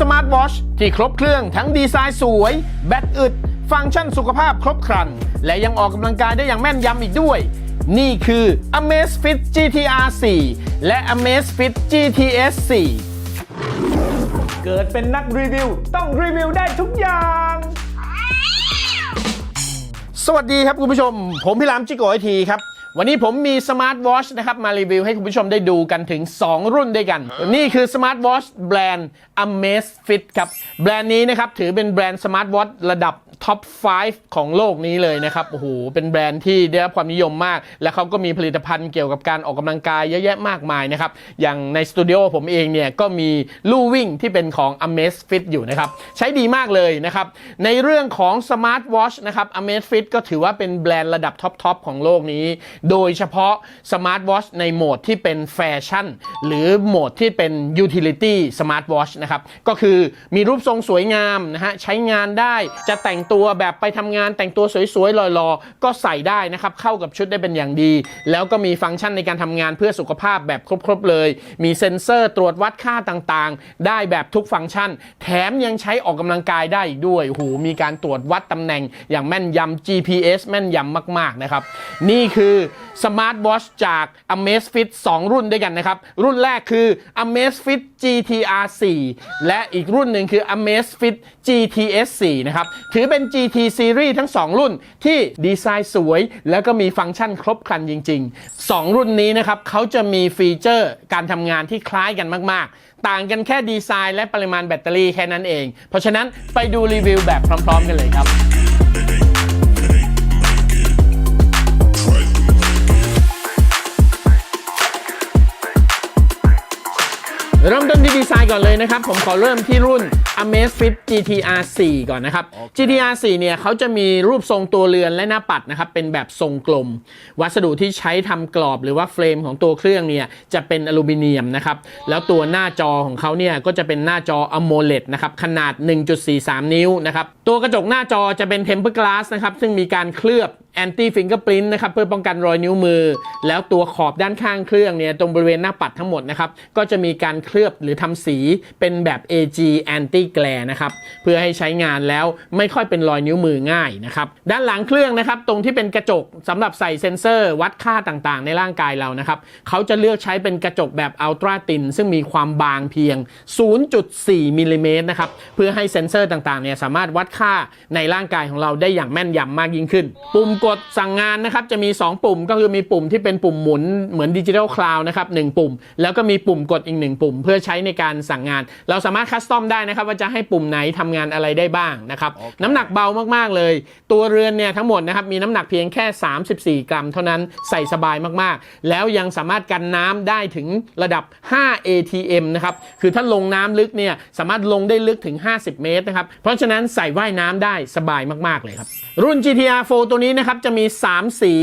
สมาร์ทวอชที่ครบเครื่องทั้งดีไซน์สวย แบตอึด ฟังก์ชันสุขภาพครบครัน และยังออกกำลังกายได้อย่างแม่นยำอีกด้วย นี่คือ Amazfit GTR 4 และ Amazfit GTS 4 เกิดเป็นนักรีวิว ต้องรีวิวได้ทุกอย่างสวัสดีครับคุณผู้ชม ผมพี่ลามจิโกไอทีครับ วันนี้ผมมีสมาร์ทวอชนะครับ มารีวิวให้คุณผู้ชมได้ดูกันถึง 2 รุ่นด้วยกัน นี่คือสมาร์ทวอชแบรนด์ Amazfit ครับ แบรนด์นี้นะครับ ถือเป็นแบรนด์สมาร์ทวอชระดับท็อป 5 ของโลกนี้เลยนะครับ โอ้โห เป็นแบรนด์ที่ได้รับความนิยมมาก และเขาก็มีผลิตภัณฑ์เกี่ยวกับการออกกำลังกายเยอะแยะมากมายนะครับ อย่างในสตูดิโอผมเองเนี่ย ก็มีลู่วิ่งที่เป็นของ Amazfit อยู่นะครับ ใช้ดีมากเลยนะครับ ในเรื่องของสมาร์ทวอชนะครับ Amazfit ก็ถือว่าเป็นแบรนด์ระดับท็อปๆของโลกนี้โดยเฉพาะสมาร์ทวอชในโหมดที่เป็นแฟชั่น หรือโหมดที่เป็น utility smart watch นะครับ ก็คือมีรูปทรงสวยงามนะฮะ ใช้งานได้จะแต่งตัวแบบไปทำงานแต่งตัวสวยๆลอยๆ ก็ใส่ได้นะครับ เข้ากับชุดได้เป็นอย่างดี แล้วก็มีฟังก์ชันในการทำงานเพื่อสุขภาพแบบครบ ๆ เลย มีเซ็นเซอร์ตรวจวัดค่าต่างๆ ได้แบบทุกฟังก์ชัน แถมยังใช้ออกกำลังกายได้อีกด้วยโอ้โหมีการตรวจวัดตำแหน่งอย่างแม่นยำ GPS แม่นยำมาก ๆ นะครับ นี่คือสมาร์ทวอชจาก Amazfit 2 รุ่นด้วยกันนะครับ รุ่นแรกคือ Amazfit GTR 4 และอีกรุ่นหนึ่งคือ Amazfit GTS 4 นะครับ ถือเป็น GT Series ทั้ง 2 รุ่นที่ดีไซน์สวย แล้วก็มีฟังก์ชันครบครันจริง ๆ 2 รุ่นนี้นะครับเขาจะมีฟีเจอร์การทำงานที่คล้ายกันมาก ๆ ต่างกันแค่ดีไซน์และปริมาณแบตเตอรี่แค่นั้นเอง เพราะฉะนั้นไปดูรีวิวแบบพร้อม ๆ กันเลยครับ เริ่มต้นที่ดีไซน์ก่อนเลยนะครับ ผมขอเริ่มที่รุ่น Amazfit GTR 4 ก่อนนะครับ GTR 4 เนี่ยเขาจะมีรูปทรงตัวเรือนและหน้าปัดนะครับ เป็นแบบทรงกลม วัสดุที่ใช้ทำกรอบหรือว่าเฟรมของตัวเครื่องเนี่ย จะเป็นอลูมิเนียมนะครับ แล้วตัวหน้าจอของเขาเนี่ย ก็จะเป็นหน้าจอ AMOLED นะครับ ขนาด 1.43 นิ้วนะครับ ตัวกระจกหน้าจอจะเป็น Tempered Glass นะครับ ซึ่งมีการเคลือบ anti fingerprint นะครับเพื่อป้องกันรอยนิ้วมือ แล้วตัวขอบด้านข้างเครื่องเนี่ยตรงบริเวณหน้าปัดทั้งหมดนะครับก็จะมีการเคลือบหรือทำสีเป็นแบบ AG anti glare นะครับเพื่อให้ใช้งานแล้วไม่ค่อยเป็นรอยนิ้วมือง่ายนะครับด้านหลังเครื่องนะครับตรงที่เป็นกระจกสำหรับใส่เซ็นเซอร์ วัดค่าต่างๆ ในร่างกายเรานะครับเขาจะเลือกใช้เป็นกระจกแบบอัลตราตินซึ่งมีความบางเพียง 0.4มิลลิเมตรนะครับเพื่อให้เซ็นเซอร์ต่างๆเนี่ยสามารถวัดค่าในร่างกายของเราได้อย่างแม่นยำมากยิ่งขึ้น ปุ่มกดสั่งงานนะครับจะมี 2 ปุ่มก็คือมีปุ่มที่เป็นปุ่มหมุนเหมือนดิจิทัลคลาวด์นะครับหนึ่งปุ่ม แล้วก็มีปุ่มกดอีกหนึ่งปุ่ม เพื่อใช้ในการสั่งงาน เราสามารถคัสตอมได้นะครับว่าจะให้ปุ่มไหนทำงานอะไรได้บ้างนะครับน้ำหนักเบามากๆเลย ตัวเรือนเนี่ยทั้งหมดนะครับมีน้ำหนักเพียงแค่ 34 กรัม เท่านั้นใส่สบายมากๆ แล้วยังสามารถกันน้ำได้ถึงระดับ 5 ATM นะครับคือถ้าลงน้ำลึกเนี่ยสามารถลงได้ลึกถึง 50 เมตรนะครับเพราะฉะนั้นใส่ว่ายน้ำได้สบายมาก ๆ เลยครับ รุ่น GTR 4 ตัวนี้นะครับ จะมี 3 สี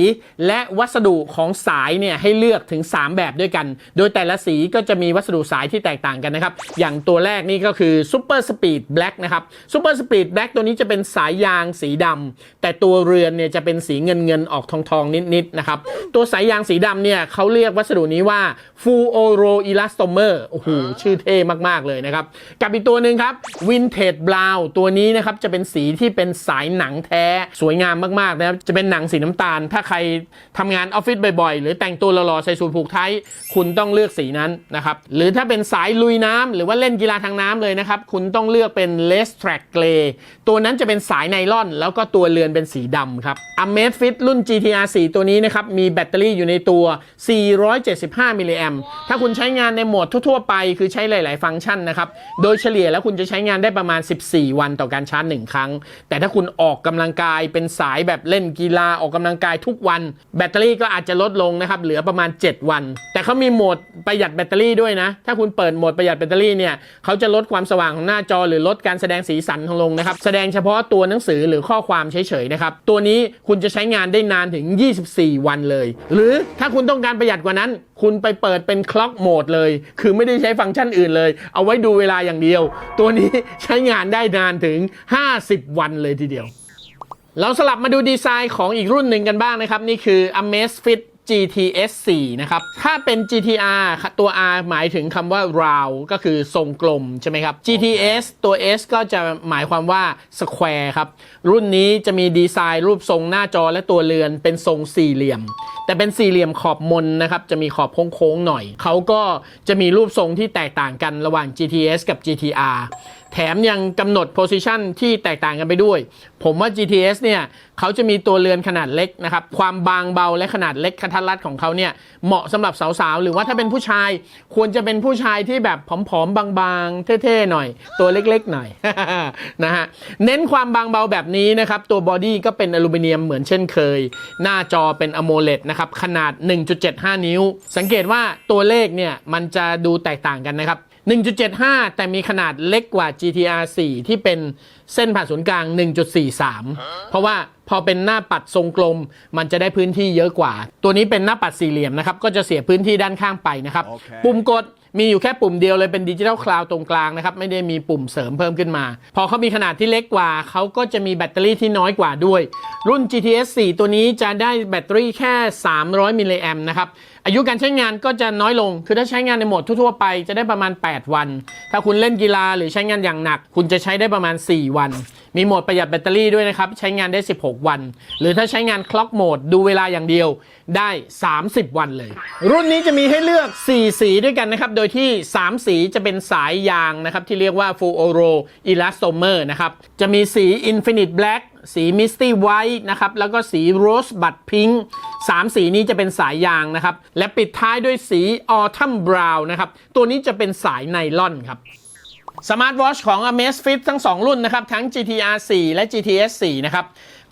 และวัสดุของสายเนี่ยให้เลือกถึง 3 แบบด้วยกัน โดยแต่ละสีก็จะมีวัสดุสายที่แตกต่างกันนะครับ อย่างตัวแรกนี่ก็คือ Super Speed Black นะครับ Super Speed Black ตัวนี้จะเป็นสายยางสีดำแต่ตัวเรือนเนี่ยจะเป็นสีเงินเงินออกทองทองนิดๆนะครับตัวสายยางสีดำเนี่ยเขาเรียกวัสดุนี้ว่า Fluoro Elastomer โอ้โหชื่อเท่มากๆเลยนะครับกับอีกตัวหนึ่งครับ Vintage Brown ตัวนี้นะครับจะเป็นสีที่เป็นสายหนังแท้สวยงามมากๆนะครับจะเป็นหนังสีน้ำตาล ถ้าใครทำงานออฟฟิศบ่อยๆ หรือแต่งตัวหล่อๆใส่สูทผูกไทยคุณต้องเลือกสีนั้นนะครับหรือถ้าเป็นสายลุยน้ำหรือว่าเล่นกีฬาทางน้ำเลยนะครับคุณต้องเลือกเป็น Less Track Gray ตัวนั้นจะเป็นสายไนล่อน แล้วก็ตัวเรือนเป็นสีดำครับ Amazfit รุ่น GTR 4 ตัวนี้นะครับ มีแบตเตอรี่อยู่ในตัว 475 มิลลิแอมถ้าคุณใช้งานในโหมดทั่ว ๆ ไป คือใช้หลาย ๆ ฟังก์ชันนะครับ โดยเฉลี่ยแล้วคุณจะใช้งานได้ประมาณ 14 วันต่อการชาร์จ1ครั้ง แต่ถ้าคุณออกกำลังกายเป็นสายแบบเล่นกีฬาออกกำลังกายทุกวัน แบตเตอรี่ก็อาจจะลดลงนะครับเหลือประมาณ 7 วัน แต่เขามีโหมดประหยัดแบตเตอรี่ด้วยนะ ถ้าคุณเปิดโหมดประหยัดแบตเตอรี่เนี่ยเขาจะลดความสว่างของหน้าจอหรือลดการแสดงสีสันของลงนะครับแสดงเฉพาะตัวหนังสือหรือข้อความเฉยๆนะครับตัวนี้คุณจะใช้งานได้นานถึง 24 วันเลย หรือถ้าคุณต้องการประหยัดกว่านั้น คุณไปเปิดเป็นคล็อกโหมดเลย คือไม่ได้ใช้ฟังก์ชันอื่นเลย เอาไว้ดูเวลาอย่างเดียว ตัวนี้ใช้งานได้นานถึง50 วันเลยทีเดียว เราสลับมาดูดีไซน์ของอีกรุ่นหนึ่งกันบ้างนะครับ นี่คือ Amazfit GTS 4นะครับ ถ้าเป็น GTR ตัว R หมายถึงคำว่า round ก็คือทรงกลมใช่ไหมครับ GTS ตัว S ก็จะหมายความว่า square ครับ รุ่นนี้จะมีดีไซน์รูปทรงหน้าจอและตัวเรือนเป็นทรงสี่เหลี่ยม แต่เป็นสี่เหลี่ยมขอบมนนะครับ จะมีขอบโค้งๆหน่อย เขาก็จะมีรูปทรงที่แตกต่างกันระหว่าง GTS กับ GTR แถมยังกำหนด position ที่แตกต่างกันไปด้วย ผมว่า GTS เนี่ยเขาจะมีตัวเรือนขนาดเล็กนะครับ ความบางเบาและขนาดเล็กกระทัดรัดของเขาเนี่ยเหมาะสำหรับสาวๆ หรือว่าถ้าเป็นผู้ชายควรจะเป็นผู้ชายที่แบบผอมๆ บางๆ เท่ๆ หน่อย ตัวเล็กๆ หน่อยนะฮะเน้นความบางเบาแบบนี้นะครับ ตัวบอดี้ก็เป็นอลูมิเนียมเหมือนเช่นเคย หน้าจอเป็นอโมเลดนะครับ ขนาด 1.75 นิ้ว สังเกตว่าตัวเลขเนี่ยมันจะดูแตกต่างกันนะครับ 1.75 แต่มีขนาดเล็กกว่า GTR 4 ที่เป็นเส้นผ่านศูนย์กลาง 1.43 เพราะว่าพอเป็นหน้าปัดทรงกลม มันจะได้พื้นที่เยอะกว่า ตัวนี้เป็นหน้าปัดสี่เหลี่ยมนะครับ ก็จะเสียพื้นที่ด้านข้างไปนะครับโอเคปุ่มกดมีอยู่แค่ปุ่มเดียวเลยเป็นดิจิทัลคลาวตรงกลางนะครับ ไม่ได้มีปุ่มเสริมเพิ่มขึ้นมา พอเขามีขนาดที่เล็กกว่า เขาก็จะมีแบตเตอรี่ที่น้อยกว่าด้วย รุ่น GTS 4 ตัวนี้จะได้แบตเตอรี่แค่ 300 มิลลิแอมนะครับ อายุการใช้งานก็จะน้อยลง คือถ้าใช้งานในโหมดทั่วๆไปจะได้ประมาณ 8 วัน ถ้าคุณเล่นกีฬาหรือใช้งานอย่างหนัก คุณจะใช้ได้ประมาณ 4 วัน มีโหมดประหยัดแบตเตอรี่ด้วยนะครับ ใช้งานได้ 16 วัน หรือถ้าใช้งานคล็อกโหมดดูเวลาอย่างเดียวได้ 30 วันเลย รุ่นนี้จะมีให้เลือก 4 สีด้วยกันนะครับ โดยที่ 3 สีจะเป็นสายยางนะครับที่เรียกว่า Full Oro Elastomer นะครับ จะมีสี Infinite Black สีมิสตี้ไวท์นะครับ แล้วก็สีโรสบัตพิงค์สามสีนี้จะเป็นสายยางนะครับ และปิดท้ายด้วยสีออทัมบราวน์นะครับ ตัวนี้จะเป็นสายไนลอนครับสมาร์ทวอชของ Amazfit ทั้ง 2 รุ่นนะครับ ทั้ง GTR 4 และ GTS 4 นะครับ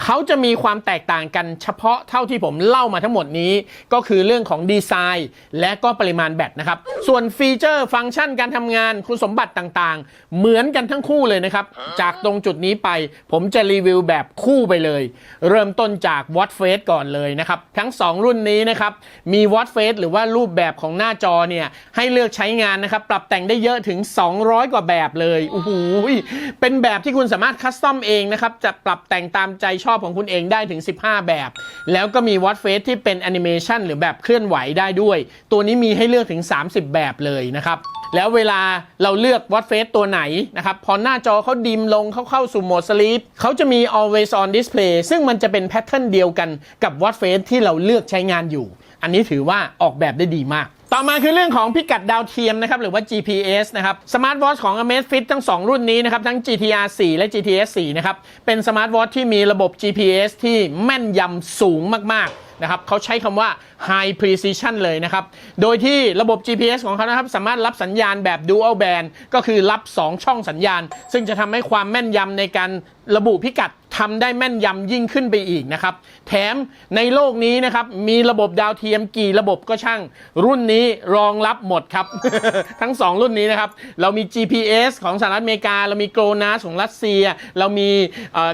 เขาจะมีความแตกต่างกันเฉพาะเท่าที่ผมเล่ามาทั้งหมดนี้ ก็คือเรื่องของดีไซน์ และก็ปริมาณแบตนะครับ ส่วนฟีเจอร์ฟังก์ชันการทำงานคุณสมบัติต่างๆ เหมือนกันทั้งคู่เลยนะครับ จากตรงจุดนี้ไป ผมจะรีวิวแบบคู่ไปเลย เริ่มต้นจาก Watch Face ก่อนเลยนะครับ ทั้ง 2 รุ่นนี้นะครับ มี Watch Face หรือว่ารูปแบบของหน้าจอเนี่ยให้เลือกใช้งานนะครับ ปรับแต่งได้เยอะถึง 200 กว่าแบบเลยโอ้โหเป็นแบบที่คุณสามารถคัสตอมเองนะครับจะปรับแต่งตามใจชอบของคุณเองได้ถึง 15 แบบ แล้วก็มีวอตเฟสที่เป็นแอนิเมชันหรือแบบเคลื่อนไหวได้ด้วย ตัวนี้มีให้เลือกถึง 30 แบบเลยนะครับแล้วเวลาเราเลือกวอตเฟสตัวไหนนะครับพอหน้าจอเขาดิมลงเขาเข้าสู่โหมดสลีปเขาจะมี Always on Display ซึ่งมันจะเป็นแพทเทิร์นเดียวกันกับวอตเฟสที่เราเลือกใช้งานอยู่ อันนี้ถือว่าออกแบบได้ดีมาก ต่อมาคือเรื่องของพิกัดดาวเทียมนะครับหรือว่า GPS นะครับสมาร์ทวอทของ Amazfit ทั้ง 2 รุ่นนี้นะครับทั้ง GTR 4 และ GTS 4นะครับเป็นสมาร์ทวอทที่มีระบบ GPS ที่แม่นยำสูงมากๆนะครับเขาใช้คำว่า high precision เลยนะครับ โดยที่ระบบ GPS ของเขานะครับ สามารถรับสัญญาณแบบ dual band ก็คือรับ 2 ช่องสัญญาณ ซึ่งจะทำให้ความแม่นยำในการระบุพิกัด ทำได้แม่นยำยิ่งขึ้นไปอีกนะครับ แถมในโลกนี้นะครับมีระบบดาวเทียมกี่ระบบก็ช่าง รุ่นนี้รองรับหมดครับ ทั้ง 2 รุ่นนี้นะครับ เรามี GPS ของสหรัฐอเมริกา เรามี GLONASS ของรัสเซีย เรามี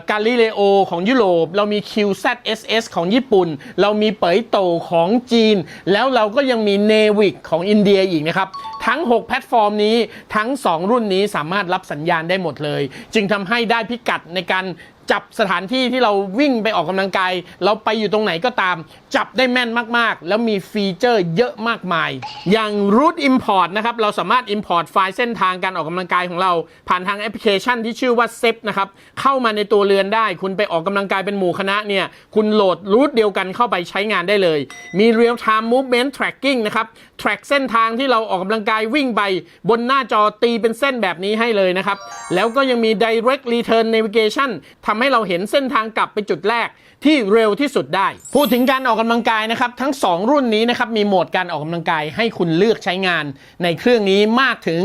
กาลิเลโอของยุโรป เรามี QZSS ของญี่ปุ่น เรามีเปยโตของจีน แล้วเราก็ยังมี NAVIC ของอินเดียอีกนะครับ ทั้ง 6 แพลตฟอร์มนี้ทั้ง 2 รุ่นนี้สามารถรับสัญญาณได้หมดเลย จึงทำให้ได้พิกัดในการ จับสถานที่ที่เราวิ่งไปออกกำลังกาย เราไปอยู่ตรงไหนก็ตาม จับได้แม่นมากๆ แล้วมีฟีเจอร์เยอะมากมาย อย่าง Route Import นะครับ เราสามารถ Import ไฟล์เส้นทางการออกกำลังกายของเรา ผ่านทางแอปพลิเคชันที่ชื่อว่า SEP นะครับ เข้ามาในตัวเรือนได้ คุณไปออกกำลังกายเป็นหมู่คณะเนี่ย คุณโหลดรูทเดียวกันเข้าไปใช้งานได้เลย มี Real Time Movement Tracking นะครับ track เส้นทางที่เราออกกำลังกายวิ่งไป บนหน้าจอตีเป็นเส้นแบบนี้ให้เลยนะครับ แล้วก็ยังมี direct return navigation ทำให้เราเห็นเส้นทางกลับไปจุดแรกที่เร็วที่สุดได้ พูดถึงการออกกำลังกายนะครับทั้ง 2 รุ่นนี้นะครับมีโหมดการออกกำลังกายให้คุณเลือกใช้งาน ในเครื่องนี้มากถึง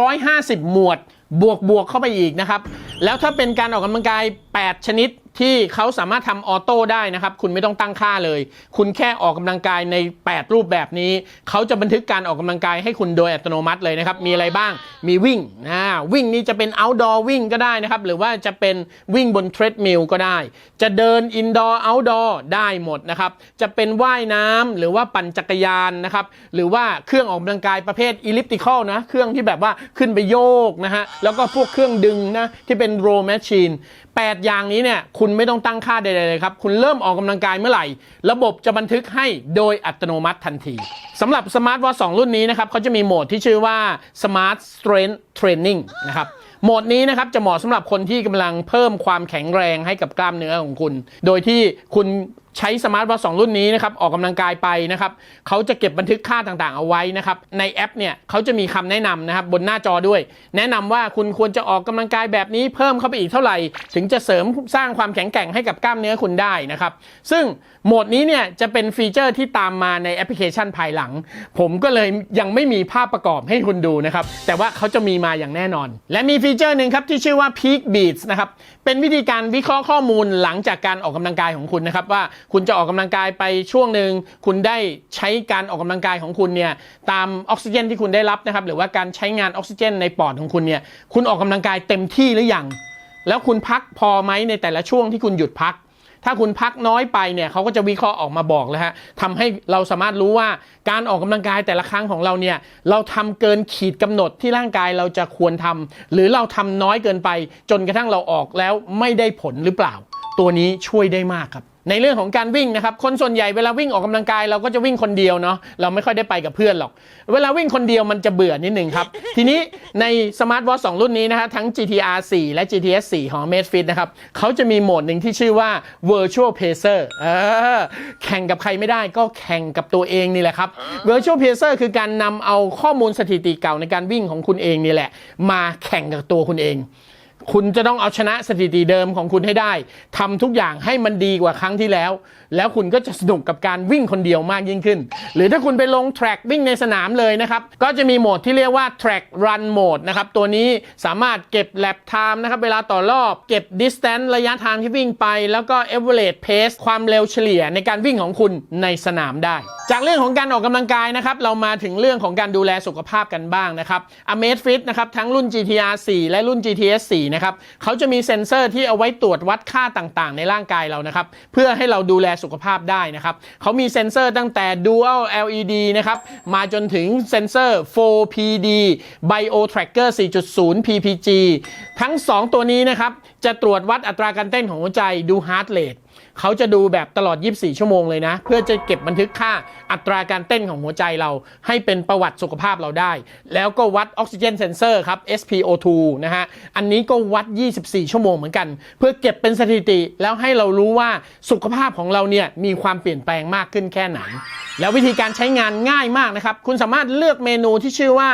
150 หมวดบวกบวกเข้าไปอีกนะครับ แล้วถ้าเป็นการออกกำลังกาย 8 ชนิดที่เขาสามารถทำออโต้ได้นะครับ คุณไม่ต้องตั้งค่าเลย คุณแค่ออกกำลังกายใน 8 รูปแบบนี้ เขาจะบันทึกการออกกำลังกายให้คุณโดยอัตโนมัติเลยนะครับ มีอะไรบ้าง มีวิ่งนะวิ่งนี่จะเป็น outdoor วิ่งก็ได้นะครับ หรือว่าจะเป็นวิ่งบนเทรดมิลก็ได้ จะเดิน indoor outdoor ได้หมดนะครับ จะเป็นว่ายน้ำหรือว่าปั่นจักรยานนะครับ หรือว่าเครื่องออกกำลังกายประเภท elliptical นะ เครื่องที่แบบว่าขึ้นไปโยกนะฮะ แล้วก็พวกเครื่องดึงนะที่เป็น row machine 8 อย่างนี้เนี่ยคุณไม่ต้องตั้งค่าใดๆเลยครับ คุณเริ่มออกกำลังกายเมื่อไหร่ ระบบจะบันทึกให้โดยอัตโนมัติทันทีสำหรับสมาร์ทวอท2รุ่นนี้นะครับเขาจะมีโหมดที่ชื่อว่า Smart Strength Training นะครับโหมดนี้นะครับจะเหมาะสำหรับคนที่กำลังเพิ่มความแข็งแรงให้กับกล้ามเนื้อของคุณ โดยที่คุณ ใช้สมาร์ทวอทสองรุ่นนี้นะครับออกกำลังกายไปนะครับเขาจะเก็บบันทึกค่าต่างๆ เอาไว้นะครับในแอปเนี่ยเขาจะมีคำแนะนำนะครับบนหน้าจอด้วย แนะนำว่าคุณควรจะออกกำลังกายแบบนี้เพิ่มเข้าไปอีกเท่าไหร่ ถึงจะเสริมสร้างความแข็งแกร่งให้กับกล้ามเนื้อคุณได้นะครับซึ่งโหมดนี้เนี่ยจะเป็นฟีเจอร์ที่ตามมาในแอปพลิเคชันภายหลัง ผมก็เลยยังไม่มีภาพประกอบให้คุณดูนะครับแต่ว่าเขาจะมีมาอย่างแน่นอน และมีฟีเจอร์หนึ่งครับที่ชื่อว่า Peak Beats นะครับเป็นวิธีการวิเคราะห์ข้อมูลหลังจากการออกกำลังกายของคุณนะครับว่าคุณจะออกกำลังกายไปช่วงหนึ่งคุณได้ใช้การออกกำลังกายของคุณเนี่ยตามออกซิเจนที่คุณได้รับนะครับหรือว่าการใช้งานออกซิเจนในปอดของคุณเนี่ยคุณออกกำลังกายเต็มที่หรือยังแล้วคุณพักพอไหมในแต่ละช่วงที่คุณหยุดพัก ถ้าคุณพักน้อยไปเนี่ยเขาก็จะวิเคราะห์ออกมาบอกแล้วฮะทำให้เราสามารถรู้ว่าการออกกำลังกายแต่ละครั้งของเราเนี่ยเราทำเกินขีดกำหนดที่ร่างกายเราจะควรทำหรือเราทำน้อยเกินไป จนกระทั่งเราออกแล้วไม่ได้ผลหรือเปล่า ตัวนี้ช่วยได้มากครับ ในเรื่องของการวิ่งนะครับ คนส่วนใหญ่เวลาวิ่งออกกำลังกายเราก็จะวิ่งคนเดียวเนาะเราไม่ค่อยได้ไปกับเพื่อนหรอก เวลาวิ่งคนเดียวมันจะเบื่อนิดหนึ่งครับ ทีนี้ใน Smart Watch 2รุ่นนี้นะฮะทั้ง GTR 4 และ GTS 4 ของ Amazfit นะครับเขาจะมีโหมดหนึ่งที่ชื่อว่า Virtual Pacer เออแข่งกับใครไม่ได้ก็แข่งกับตัวเองนี่แหละครับ Virtual Pacer คือการนำเอาข้อมูลสถิติเก่าในการวิ่งของคุณเองนี่แหละ มาแข่งกับตัวคุณเอง คุณจะต้องเอาชนะสถิติเดิมของคุณให้ได้ทำทุกอย่างให้มันดีกว่าครั้งที่แล้ว แล้วคุณก็จะสนุกกับการวิ่งคนเดียวมากยิ่งขึ้น หรือถ้าคุณไปลง track วิ่งในสนามเลยนะครับก็จะมีโหมดที่เรียกว่า track run mode นะครับตัวนี้สามารถเก็บ lap time นะครับเวลาต่อรอบเก็บ distance ระยะทางที่วิ่งไป แล้วก็ average pace ความเร็วเฉลี่ยในการวิ่งของคุณในสนามได้ จากเรื่องของการออกกำลังกายนะครับเรามาถึงเรื่องของการดูแลสุขภาพกันบ้างนะครับ Amazfit นะครับทั้งรุ่น GTR 4 และรุ่น GTS 4 นะครับเขาจะมีเซ็นเซอร์ที่เอาไว้ตรวจวัดค่าต่างๆ ในร่างกายเรานะครับเพื่อให้เราดูแลสุขภาพได้นะครับเขามีเซ็นเซอร์ตั้งแต่ Dual LED นะครับ มาจนถึงเซ็นเซอร์ 4PD Bio Tracker 4.0 PPG ทั้ง 2 ตัวนี้นะครับ จะตรวจวัดอัตราการเต้นของหัวใจดู heart rate เขาจะดูแบบตลอด 24 ชั่วโมงเลยนะ เพื่อจะเก็บบันทึกค่าอัตราการเต้นของหัวใจเรา ให้เป็นประวัติสุขภาพเราได้ แล้วก็วัดออกซิเจนเซนเซอร์ครับ SpO2 นะฮะ อันนี้ก็วัด 24 ชั่วโมงเหมือนกัน เพื่อเก็บเป็นสถิติ แล้วให้เรารู้ว่าสุขภาพของเราเนี่ยมีความเปลี่ยนแปลงมากขึ้นแค่ไหน แล้ววิธีการใช้งานง่ายมากนะครับ คุณสามารถเลือกเมนูที่ชื่อว่า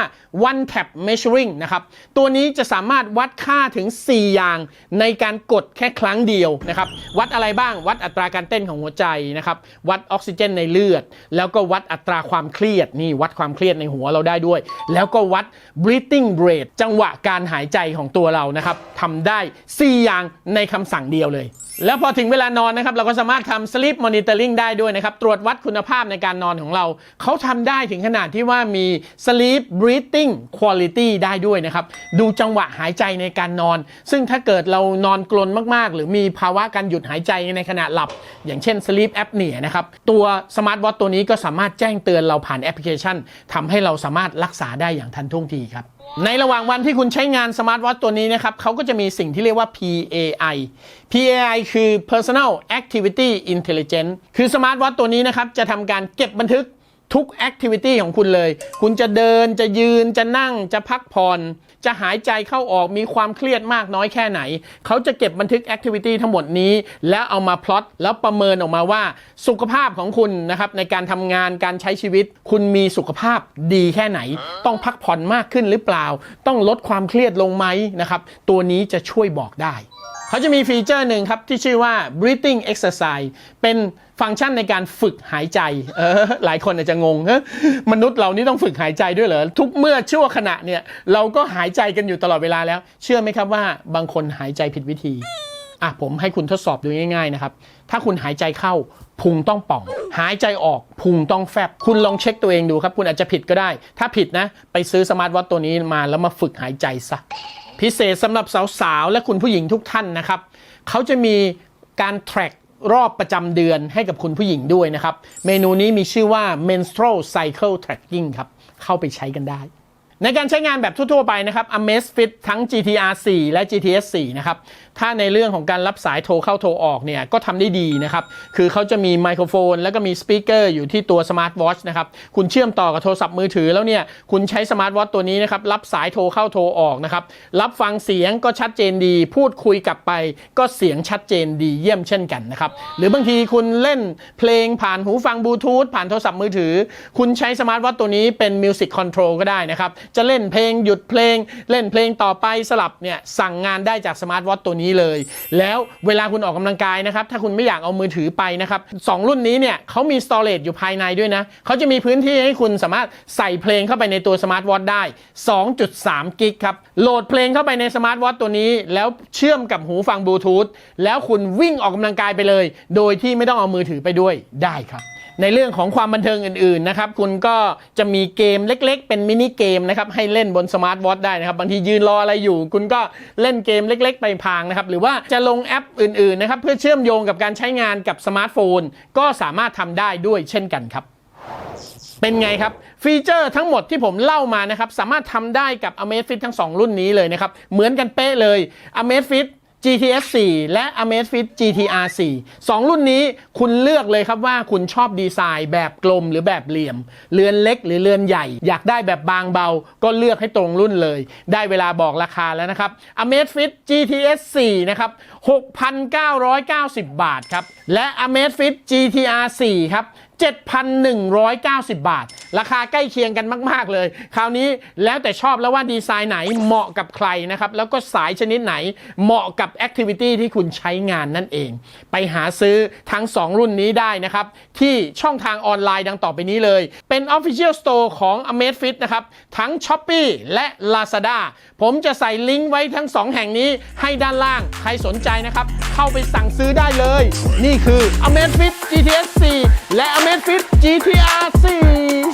one tap measuring นะครับ ตัวนี้จะสามารถวัดค่าถึง 4 อย่างในการกดแค่ครั้งเดียวนะครับ วัดอะไรบ้างวัดอัตราการเต้นของหัวใจนะครับวัดออกซิเจนในเลือด แล้วก็วัดอัตราความเครียดนี่วัดความเครียดในหัวเราได้ด้วย แล้วก็วัด breathing rate จังหวะการหายใจของตัวเรานะครับทำได้ 4 อย่างในคำสั่งเดียวเลย แล้วพอถึงเวลานอนนะครับ เราก็สามารถทำ sleep monitoring ได้ด้วยนะครับ ตรวจวัดคุณภาพในการนอนของเรา เขาทำได้ถึงขนาดที่ว่ามี sleep breathing quality ได้ด้วยนะครับ ดูจังหวะหายใจในการนอน ซึ่งถ้าเกิดเรานอนกลนมากๆ หรือมีภาวะการหยุดหายใจในขณะหลับ อย่างเช่น sleep apnea นะครับ ตัว smart watch ตัวนี้ก็สามารถแจ้งเตือนเราผ่านแอปพลิเคชันทำให้เราสามารถรักษาได้อย่างทันท่วงทีครับ ในระหว่างวันที่คุณใช้งานสมาร์ทวอทตัวนี้นะครับเขาก็จะมีสิ่งที่เรียกว่า PAI PAI คือ Personal Activity Intelligence คือสมาร์ทวอทตัวนี้นะครับจะทำการเก็บบันทึกทุก Activity ของคุณเลย คุณจะเดินจะยืนจะนั่งจะพักผ่อน จะหายใจเข้าออกมีความเครียดมากน้อยแค่ไหน เขาจะเก็บบันทึกแอคทิวิตี้ทั้งหมดนี้ แล้วเอามาพลอตแล้วประเมินออกมาว่าสุขภาพของคุณนะครับในการทำงานการใช้ชีวิต คุณมีสุขภาพดีแค่ไหน ต้องพักผ่อนมากขึ้นหรือเปล่า ต้องลดความเครียดลงไหมนะครับตัวนี้จะช่วยบอกได้ เขาจะมีฟีเจอร์หนึ่งครับ ที่ชื่อว่า breathing exercise เป็นฟังก์ชันในการฝึกหายใจ เออ หลายคนอาจจะงงเฮ้ยมนุษย์เรานี่ต้องฝึกหายใจด้วยเหรอ ทุกเมื่อชั่วขณะเนี่ย เราก็หายใจกันอยู่ตลอดเวลาแล้ว เชื่อไหมครับว่าบางคนหายใจผิดวิธี อะ ผมให้คุณทดสอบดูง่ายๆนะครับ ถ้าคุณหายใจเข้าพุงต้องป่อง หายใจออกพุงต้องแฟบ คุณลองเช็คตัวเองดูครับ คุณอาจจะผิดก็ได้ ถ้าผิดนะ ไปซื้อสมาร์ทวอทตัวนี้มาแล้วมาฝึกหายใจซะ พิเศษสำหรับสาวๆ และคุณผู้หญิงทุกท่านนะครับ เขาจะมีการ track รอบประจำเดือนให้กับคุณผู้หญิงด้วยนะครับ เมนูนี้มีชื่อว่า menstrual cycle tracking ครับ เข้าไปใช้กันได้ ในการใช้งานแบบทั่วๆไปนะครับ Amazfit ทั้ง GTR 4 และ GTS 4 นะครับ ถ้าในเรื่องของการรับสายโทรเข้าโทรออกเนี่ย ก็ทำได้ดีนะครับ คือเขาจะมีไมโครโฟน แล้วก็มีสปีกเกอร์อยู่ที่ตัวสมาร์ทวอชนะครับ คุณเชื่อมต่อกับโทรศัพท์มือถือแล้วเนี่ย คุณใช้สมาร์ทวอชตัวนี้นะครับ รับสายโทรเข้าโทรออกนะครับ รับฟังเสียงก็ชัดเจนดี พูดคุยกลับไป ก็เสียงชัดเจนดีเยี่ยมเช่นกันนะครับ หรือบางทีคุณเล่นเพลงผ่านหูฟังบลูทูธผ่านโทรศัพท์มือถือ คุณใช้สมาร์ทวอทตัวนี้เป็นมิวสิกคอนโทรลก็ได้นะครับจะเล่นเพลงหยุดเพลง เล่นเพลงต่อไปสลับเนี่ยสั่งงานได้จากสมาร์ทวอทตัวนี้เลย แล้วเวลาคุณออกกำลังกายนะครับ ถ้าคุณไม่อยากเอามือถือไปนะครับสองรุ่นนี้เนี่ยเขามีสตอเรจอยู่ภายในด้วยนะเขาจะมีพื้นที่ให้คุณสามารถใส่เพลงเข้าไปในตัวสมาร์ทวอทได้ 2.3 กิกครับ โหลดเพลงเข้าไปในสมาร์ทวอทตัวนี้ แล้วเชื่อมกับหูฟังบลูทูธแล้วคุณวิ่งออกกำลังกายไปเลย โดยที่ไม่ต้องเอามือถือไปด้วยได้ครับ ในเรื่องของความบันเทิงอื่นๆนะครับคุณก็จะมีเกมเล็กๆ เป็นมินิเกมนะครับให้เล่นบนสมาร์ทวอทได้นะครับบางทียืนรออะไรอยู่ คุณก็เล่นเกมเล็ก ๆ ไปพางนะครับหรือว่าจะลงแอปอื่นๆนะครับเพื่อเชื่อมโยงกับการใช้งานกับสมาร์ทโฟน ก็สามารถทำได้ด้วยเช่นกันครับเป็นไงครับ ฟีเจอร์ทั้งหมดที่ผมเล่ามานะครับ สามารถทำได้กับ Amazfit ทั้ง 2 รุ่นนี้เลยนะครับ เหมือนกันเป๊ะเลย Amazfit GTS 4 และ Amazfit GTR 4 2 รุ่นนี้คุณเลือกเลยครับว่าคุณชอบดีไซน์แบบกลมหรือแบบเหลี่ยม เรือนเล็กหรือเรือนใหญ่ อยากได้แบบบางเบา ก็เลือกให้ตรงรุ่นเลย ได้เวลาบอกราคาแล้วนะครับ Amazfit GTS 4 นะครับ 6,990 บาทครับ และ Amazfit GTR 4 ครับ 7,190 บาท ราคาใกล้เคียงกันมาก ๆ เลย คราวนี้แล้วแต่ชอบแล้วว่าดีไซน์ไหนเหมาะกับใครนะครับ แล้วก็สายชนิดไหนเหมาะกับแอคทิวิตี้ที่คุณใช้งานนั่นเอง ไปหาซื้อทั้ง 2 รุ่นนี้ได้นะครับ ที่ช่องทางออนไลน์ดังต่อไปนี้เลย เป็น Official Store ของ Amazfit นะครับ ทั้ง s h o p e e และ Lazada ผมจะใส่ลิงก์ไว้ทั้ง 2 แห่งนี้ให้ด้านล่าง ใครสนใจนะครับ เข้าไปสั่งซื้อได้เลย นี่คือ Amazfit GTS 4และ Amazfit m a d e GTR 4